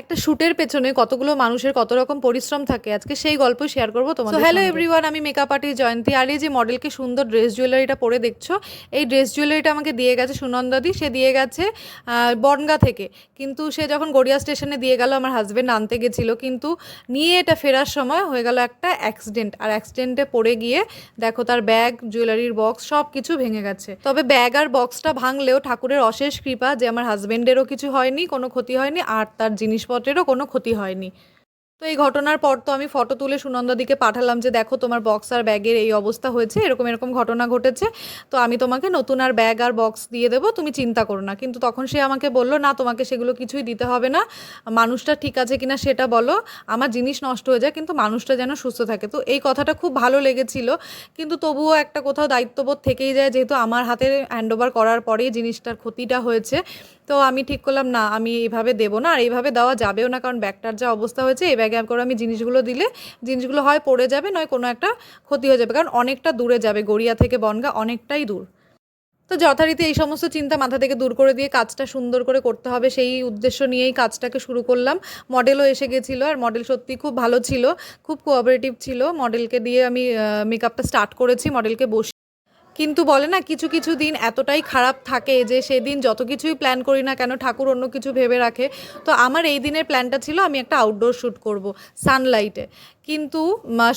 একটা শ্যুটের পেছনে কতগুলো মানুষের কত রকম পরিশ্রম থাকে আজকে সেই গল্প শেয়ার করব তোমাদের হ্যালো এভরিওয়ান আমি মেকআপ আর্টিস্ট জয়ন্তী। আর এই যে মডেলকে সুন্দর ড্রেস জুয়েলারিটা পরে দেখছ এই ড্রেস জুয়েলারিটা আমাকে দিয়ে গেছে সুনন্দাদি সে দিয়ে গেছে বনগা থেকে। কিন্তু সে যখন গড়িয়া স্টেশনে দিয়ে গেল আমার হাজব্যান্ড আনতে গেছিল। কিন্তু নিয়ে এটা ফেরার সময় হয়ে গেল একটা অ্যাক্সিডেন্ট আর অ্যাক্সিডেন্টে পড়ে গিয়ে দেখো তার ব্যাগ জুয়েলারির বক্স সব কিছু ভেঙে গেছে। তবে ব্যাগ আর বক্সটা ভাঙলেও ঠাকুরের অশেষ কৃপা যে আমার হাজবেন্ডেরও কিছু হয়নি কোনো ক্ষতি হয়নি আর তার জিনিসপত্রেরও কোনো ক্ষতি হয়নি। তো এই ঘটনার পর তো আমি ফটো তুলে সুনন্দাদিকে পাঠালাম যে, দেখো, তোমার বক্স আর ব্যাগের এই অবস্থা হয়েছে, এরকম এরকম ঘটনা ঘটেছে। তো আমি তোমাকে নতুন আর ব্যাগ আর বক্স দিয়ে দেবো, তুমি চিন্তা করো না। কিন্তু তখন সে আমাকে বলল, না, তোমাকে সেগুলো কিছুই দিতে হবে না। মানুষটা ঠিক আছে কিনা সেটা বলো। আমার জিনিস নষ্ট হয়ে যায়, কিন্তু মানুষটা যেন সুস্থ থাকে। তো এই কথাটা খুব ভালো লেগেছিল। কিন্তু তবুও একটা কোথাও দায়িত্ববোধ থেকেই যায়, যেহেতু আমার হাতে হ্যান্ড ওভার করার পরেই জিনিসটার ক্ষতিটা হয়েছে। তো আমি ঠিক করলাম, না, আমি এইভাবে দেবো না, আর এইভাবে দেওয়া যাবেও না, কারণ ব্যাগটার যা অবস্থা হয়েছে, এই ব্যাগে করে আমি জিনিসগুলো দিলে, জিনিসগুলো হয় পড়ে যাবে, নয় কোনো একটা ক্ষতি হয়ে যাবে, কারণ অনেকটা দূরে যাবে, গড়িয়া থেকে বনগা অনেকটাই দূর। তো যথারীতি এই সমস্ত চিন্তা মাথা থেকে দূর করে দিয়ে কাজটা সুন্দর করে করতে হবে, সেই উদ্দেশ্য নিয়েই কাজটাকে শুরু করলাম। মডেলও এসে গেছিল, আর মডেল সত্যি খুব ভালো ছিল, খুব কোঅপারেটিভ ছিল। মডেলকে দিয়ে আমি মেকআপটা স্টার্ট করেছি, মডেলকে বসে কিন্তু বলে না, কিছু কিছু দিন এতটাই খারাপ থাকে যে সেদিন যত কিছুই প্ল্যান করি না কেন ঠাকুর অন্য কিছু ভেবে রাখে। তো আমার এই দিনের প্ল্যানটা ছিল আমি একটা আউটডোর শ্যুট করব সানলাইটে কিন্তু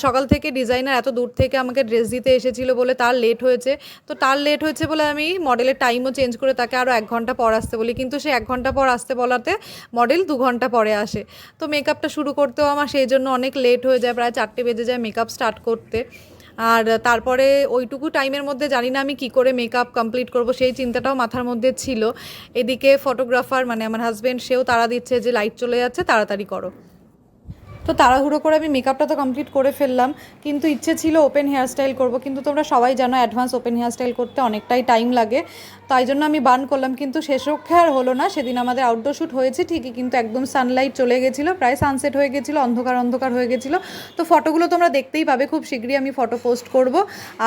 সকাল থেকে ডিজাইনার এত দূর থেকে আমাকে ড্রেস দিতে এসেছিল বলে তার লেট হয়েছে। তো তার লেট হয়েছে বলে আমি মডেলের টাইমও চেঞ্জ করে তাকে আরও এক ঘণ্টা পর আসতে বলি। কিন্তু সে এক ঘণ্টা পর আসতে বলাতে মডেল দু ঘণ্টা পরে আসে। তো মেকআপটা শুরু করতেও আমার সেই জন্য অনেক লেট হয়ে যায়, প্রায় চারটে বেজে যায় মেকআপ স্টার্ট করতে। আর তারপরে ওইটুকু টাইমের মধ্যে জানি না আমি কি করে মেকআপ কমপ্লিট করব, সেই চিন্তাটাও মাথার মধ্যে ছিল। এদিকে ফটোগ্রাফার মানে আমার হাজব্যান্ড সেও তারা দিচ্ছে যে লাইট চলে যাচ্ছে, তাড়াতাড়ি করো। তো তাড়াহুড়ো করে আমি মেকআপটা তো কমপ্লিট করে ফেললাম। কিন্তু ইচ্ছে ছিল ওপেন হেয়ারস্টাইল করব। কিন্তু তোমরা সবাই জানো অ্যাডভান্স ওপেন হেয়ারস্টাইল করতে অনেকটাই টাইম লাগে। তাই জন্য আমি বান করলাম। কিন্তু শেষ রক্ষে আর হলো না। সেদিন আমাদের আউটডোর শ্যুট হয়েছে ঠিকই। কিন্তু একদম সানলাইট চলে গেছিল। প্রায় সানসেট হয়ে গেছিল, অন্ধকার অন্ধকার হয়ে গেছিল। তো ফটোগুলো তোমরা দেখতেই পাবে। খুব শীঘ্রই আমি ফটো পোস্ট করব।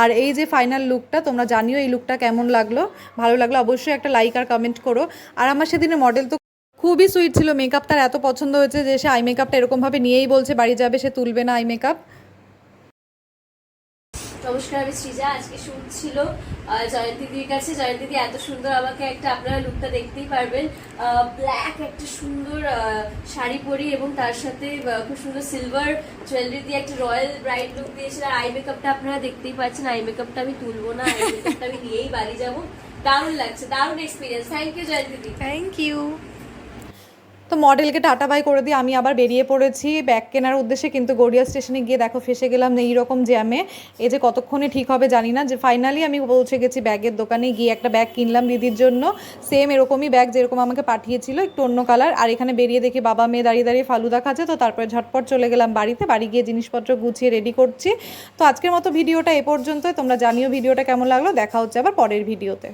আর এই যে ফাইনাল লুকটা তোমরা জানিও এই লুকটা কেমন লাগল। ভালো লাগল অবশ্যই একটা লাইক আর কমেন্ট করো। আর আমার সেদিনে মডেল তো খুবই সুইট ছিল। মেকআপ তার এত পছন্দ হয়েছে যে সে আই মেকআপটা এরকমভাবে নিয়েই বলছে বাড়ি যাবে সে তুলবে না আই মেকআপ নমস্কার আমি সৃজা আজকে শুট ছিল আহ, জয়ন্তীদির কাছে। জয়ন্তীদি এত সুন্দর আমাকে একটা আপনারা লুকটা দেখতেই পারবেন। ব্ল্যাক একটা সুন্দর শাড়ি পরি এবং তার সাথে খুব সুন্দর সিলভার জুয়েলারি দিয়ে একটা রয়্যাল ব্রাইট লুক দিয়েছিল আর আই মেকআপটা আপনারা দেখতেই পাচ্ছেন। আই মেকআপটা আমি তুলবো না আই মেকআপটা আমি নিয়েই বাড়ি যাব। দারুণ লাগছে দারুণ এক্সপিরিয়েন্স থ্যাংক ইউ জয়ন্তীদি থ্যাংক ইউ তো মডেলকে টাটা বাই করে দিয়ে আমি আবার বেরিয়ে পড়েছি। ব্যাগ কেনার উদ্দেশ্যে কিন্তু গড়িয়া স্টেশনে গিয়ে দেখো ফেসে গেলাম এই রকম জ্যামে। এই যে কতক্ষণে ঠিক হবে জানি না। যে ফাইনালি আমি পৌঁছে গেছি ব্যাগের দোকানে, গিয়ে একটা ব্যাগ কিনলাম দিদির জন্য। সেম এরকমই ব্যাগ যেরকম আমাকে পাঠিয়েছিল, একটু অন্য কালার আর এখানে বেরিয়ে দেখি বাবা মেয়ে দাঁড়িয়ে দাঁড়িয়ে ফালুদা খাচ্ছে। তো তারপরে ঝটপট চলে গেলাম বাড়িতে। বাড়ি গিয়ে জিনিসপত্র গুছিয়ে রেডি করছি। তো আজকের মতো ভিডিওটা এ পর্যন্তই। তোমরা জানিও ভিডিওটা কেমন লাগল। দেখা হচ্ছে আবার পরের ভিডিওতে।